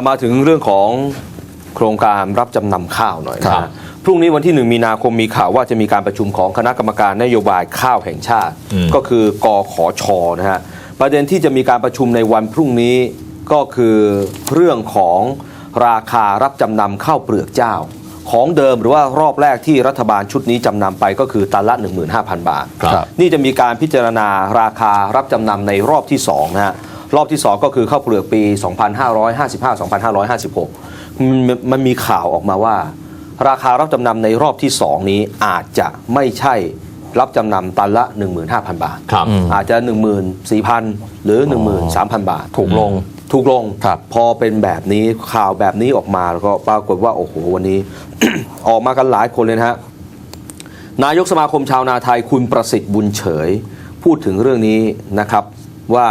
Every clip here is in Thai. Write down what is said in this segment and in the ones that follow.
ามาถึงเรื่องของโครงการรับจำนำข้าวหน่อยครับนะฮะพรุ่งนี้วันที่ 1 มีนาคมมีข่าวว่าจะมีการประชุมของคณะกรรมการนโยบายข้าวแห่งชาติก็คือกขอชนะฮะประเด็นที่จะมีการประชุมในวันพรุ่งนี้ก็คือเรื่องของราคารับจำนำข้าวเปลือกเจ้า ของเดิมหรือว่ารอบแรกที่รัฐบาลชุดนี้จำนำไปก็คือตันละ 15,000 บาท ครับ นี่จะมีการพิจารณาราคารับจำนำในรอบที่2นะฮะ รอบที่ 2 ก็คือข้าวเปลือกปี 2555-2556มันมันมีข่าวออกมาว่า ราคารับจำนำในรอบที่ 2 นี้อาจจะไม่ใช่รับจำนำตันละ 15,000 บาทครับอาจจะ 14,000 หรือ 13,000 บาท ถูกลงถูกลงครับพอเป็นแบบนี้ข่าวแบบนี้ออกมาแล้วก็ปรากฏว่าโอ้โหวันนี้ ออกมากันหลายคนเลยนะฮะนายกสมาคมชาวนาไทยคุณประสิทธิ์บุญเฉย พูดถึงเรื่องนี้นะครับว่า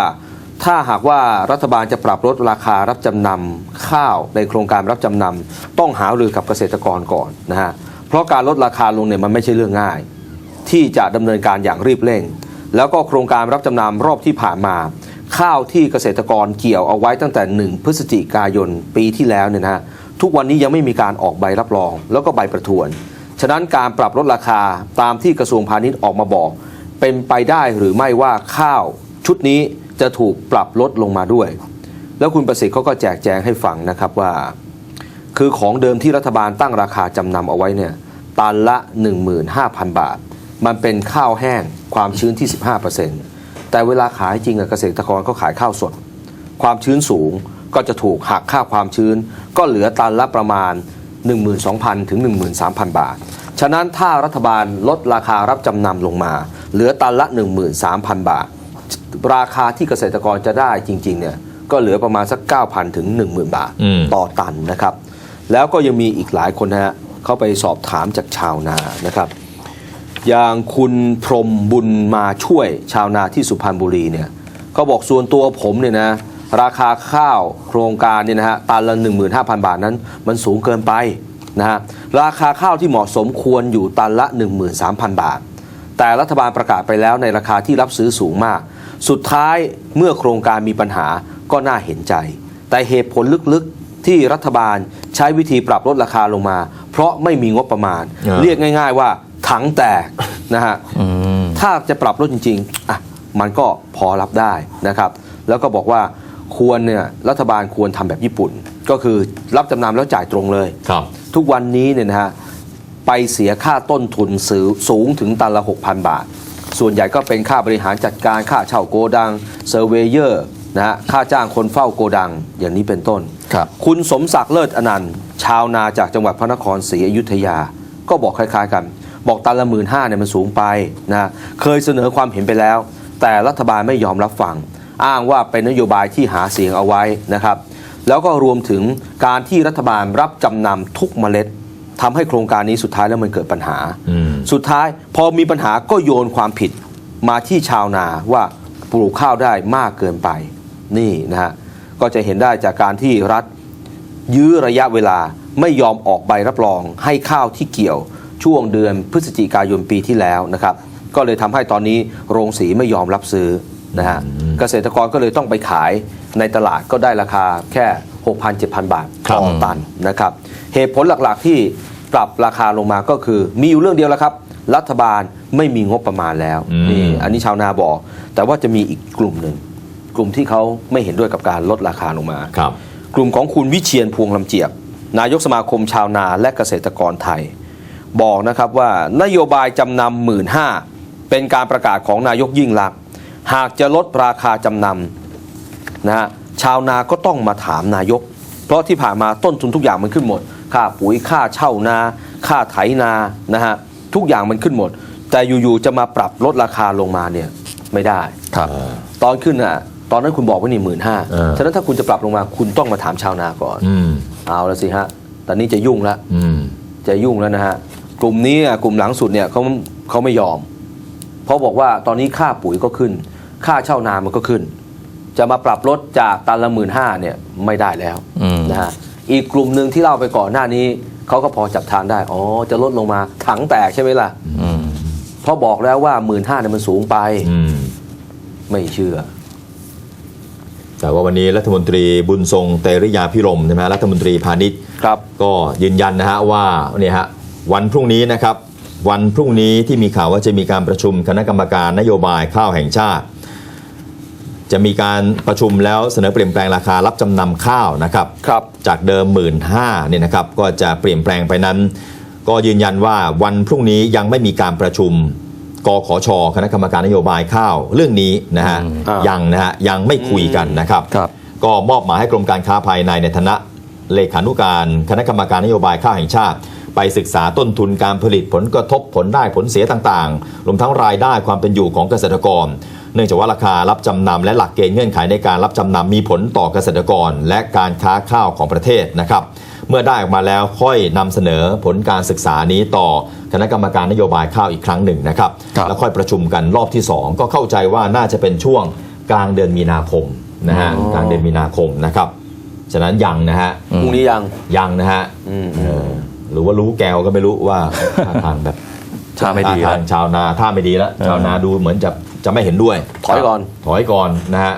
ถ้าหากว่ารัฐบาลจะปรับลดราคารับจำนำข้าวในโครงการรับจำนำต้องหารือกับเกษตรกรก่อนนะฮะเพราะการลดราคาลงเนี่ยมันไม่ใช่เรื่องง่าย ที่จะดำเนินการอย่างรีบเร่ง แล้วก็โครงการรับจำนำรอบที่ผ่านมา ข้าวที่เกษตรกรเกี่ยวเอาไว้ตั้งแต่ 1 พฤศจิกายนปีที่แล้วเนี่ยนะฮะทุกวันนี้ยังไม่มีการออกใบรับรอง แล้วก็ใบประทวน ฉะนั้นการปรับลดราคาตามที่กระทรวงพาณิชย์ออกมาบอก เป็นไปได้หรือไม่ว่าข้าวชุดนี้ จะถูกปรับลดลงมาด้วย แล้วคุณประสิทธิ์เขาก็แจกแจงให้ฟังนะครับว่า คือของเดิมที่รัฐบาลตั้งราคาจำนำเอาไว้เนี่ยตันละ 15,000 บาท มันเป็นข้าวแห้งความชื้นที่ 15%แต่เวลาขายจริงอะเกษตรกรเขาขายข้าวสด ความชื้นสูงก็จะถูกหักค่าความชื้น ก็เหลือตันละประมาณ 12,000 ถึง 13,000 บาท ฉะนั้นถ้ารัฐบาลลดราคารับจำนำลงมา เหลือตันละ 13,000 บาท ราคาที่เกษตรกรจะได้จริงๆเนี่ยก็เหลือประมาณสัก 9,000 ถึง 10,000 บาทอืมต่อตันนะครับ แล้วก็ยังมีอีกหลายคนนะฮะเข้าไปสอบถามจากชาวนานะครับ อย่างคุณพรหมบุญมาช่วยชาวนาที่สุพรรณบุรีเนี่ยเขาบอกส่วนตัวผมเนี่ยนะราคาข้าวโครงการเนี่ยนะฮะตันละ 15,000 บาทนั้น มันสูงเกินไปนะฮะราคาข้าวที่เหมาะสมควรอยู่ตันละ 13,000 บาท แต่รัฐบาลประกาศไปแล้วในราคาที่รับซื้อสูงมาก สุดท้ายเมื่อโครงการมีปัญหาก็น่าเห็นใจ แต่เหตุผลลึกๆที่รัฐบาลใช้วิธีปรับลดราคาลงมา เพราะไม่มีงบประมาณเออเรียกง่าย ๆ ว่าถังแตกนะฮะถ้าจะปรับลดจริงๆอะมันก็พอรับได้นะครับ แล้วก็บอกว่าควรเนี่ยรัฐบาลควรทำแบบญี่ปุ่น ก็คือรับจำนำแล้วจ่ายตรงเลยครับ ทุกวันนี้เนี่ยนะฮะไปเสียค่าต้นทุนสูสูงถึงตันละ 6,000 บาท ส่วนใหญ่ก็เป็นค่าบริหารจัดการค่าเช่าโกดังเซอร์เวเยอร์นะฮะค่าจ้างคนเฝ้าโกดังอย่างนี้เป็นต้นครับคุณสมศักดิ์เลิศอนันต์ ชาวนาจากจังหวัดพระนครศรีอยุธยา ก็บอกคล้ายๆกัน บอกตันละหมื่นห้าเนี่ยมันสูงไปนะเคยเสนอความเห็นไปแล้ว แต่รัฐบาลไม่ยอมรับฟัง อ้างว่าเป็นนโยบายที่หาเสียงเอาไว้นะครับ แล้วก็รวมถึงการที่รัฐบาลรับจำนำทุกเมล็ดทำให้โครงการนี้สุดท้ายแล้วมันเกิดปัญหาอืม สุดท้ายพอมีปัญหาก็โยนความผิดมาที่ชาวนาว่าปลูกข้าวได้มากเกินไปนี่นะฮะก็จะเห็นได้จากการที่รัฐยื้อระยะเวลาไม่ยอมออกใบรับรองให้ข้าวที่เกี่ยวช่วงเดือนพฤศจิกายนปีที่แล้วนะครับ ก็เลยทำให้ตอนนี้โรงสีไม่ยอมรับซื้อนะฮะเกษตรกรก็เลยต้องไปขายในตลาดก็ได้ราคาแค่ 6,000-7,000 บาทครับต่อตันนะครับ เหตุผลหลักๆที่ ปรับราคาลงมาก็คือ มีอยู่เรื่องเดียวแล้วครับ รัฐบาลไม่มีงบประมาณแล้วอืม นี่อันนี้ชาวนาบอก แต่ว่าจะมีอีกกลุ่มหนึ่ง กลุ่มที่เขาไม่เห็นด้วยกับการลดราคาลงมา ครับ กลุ่มของคุณวิเชียนพวงลำเจียบนายกสมาคมชาวนาและเกษตรกรไทย บอกนะครับว่านโยบายจำนำหมื่นห้าเป็นการประกาศของนายกยิ่งลักษณ์หากจะลดราคาจำนำนะฮะชาวนาก็ต้องมาถามนายก เพราะที่ผ่านมาต้นทุนทุกอย่างมันขึ้นหมด ค่าปุ๋ยค่าเช่านา ค่าไถนานะฮะทุกอย่างมันขึ้นหมด แต่อยู่ๆจะมาปรับลดราคาลงมาเนี่ยไม่ได้ ครับ ตอนขึ้นอะตอนนั้นคุณบอกว่านี่หมื่นห้าเออ ฉะนั้นถ้าคุณจะปรับลงมาคุณต้องมาถามชาวนาก่อน อืมเอาละสิฮะตอนนี้จะยุ่งละ อืม จะยุ่งแล้วนะฮะ กลุ่มนี้อะกลุ่มหลังสุดเนี่ยเขาเขาไม่ยอม เพราะบอกว่าตอนนี้ค่าปุ๋ยก็ขึ้น ค่าเช่านามันก็ขึ้น จะมาปรับลดจากตันละหมื่นห้าเนี่ยไม่ได้แล้วอืม นะฮะ อีกกลุ่มหนึ่งที่เล่าไปก่อนหน้านี้เขาก็พอจับทางได้ อ๋อ จะลดลงมาถังแตกใช่ไหมล่ะอืมเพราะบอกแล้วว่าหมื่นห้าเนี่ยมันสูงไปอืมไม่เชื่อ แต่ว่าวันนี้รัฐมนตรีบุญทรงเตริยาพิรมใช่ไหมรัฐมนตรีพาณิชย์ครับ ก็ยืนยันนะฮะว่าเนี่ยฮะวันพรุ่งนี้นะครับ วันพรุ่งนี้ที่มีข่าวว่าจะมีการประชุมคณะกรรมการนโยบายข้าวแห่งชาติ จะมีการประชุมแล้วเสนอเปลี่ยนแปลงราคารับจำนำข้าวนะครับครับจากเดิม 1 5ื่นเนี่ยนะครับก็จะเปลี่ยนแปลงไปนั้น ก็ยืนยันว่าวันพรุ่งนี้ยังไม่มีการประชุมกขชคณะกรรมการนโยบายข้าวเรื่องนี้นะฮะอ่ายัยังนะฮะยังไม่คุยกันนะครับครับก็มอบหมายให้กรมการค้าภายในในฐานะเลขานุการคณะกรรมการนโยบายข้าวแห่งชาติ ไปศึกษาต้นทุนการผลิตผลกระทบผลได้ผลเสียต่างๆรวมทั้งรายได้ความเป็นอยู่ของเกษตรกรเนื่องจากว่าราคารับจำนำและหลักเกณฑ์เงื่อนไขในการรับจำนำมีผลต่อเกษตรกร และการค้าข้าวของประเทศนะครับ เมื่อได้ออกมาแล้วค่อยนำเสนอผลการศึกษานี้ต่อคณะกรรมการนโยบายข้าวอีกครั้งหนึ่งนะครับครับแล้วค่อยประชุมกันรอบที่ 2 ก็เข้าใจว่าน่าจะเป็นช่วงกลางเดือนมีนาคมนะฮะอ๋อกลางเดือนมีนาคมนะครับฉะนั้นยังนะฮะพรุ่งนี้ยังยังนะฮะอืมเออหรือว่ารู้แกวก็ไม่รู้ว่าท่าทางแบบ ท่าไม่ดีท่ทางชาวนาท่าไม่ดีแล้วเออชาวนาดูเหมือนจะจะไม่เห็นด้วย ถอยก่อนถอยก่อนนะฮะ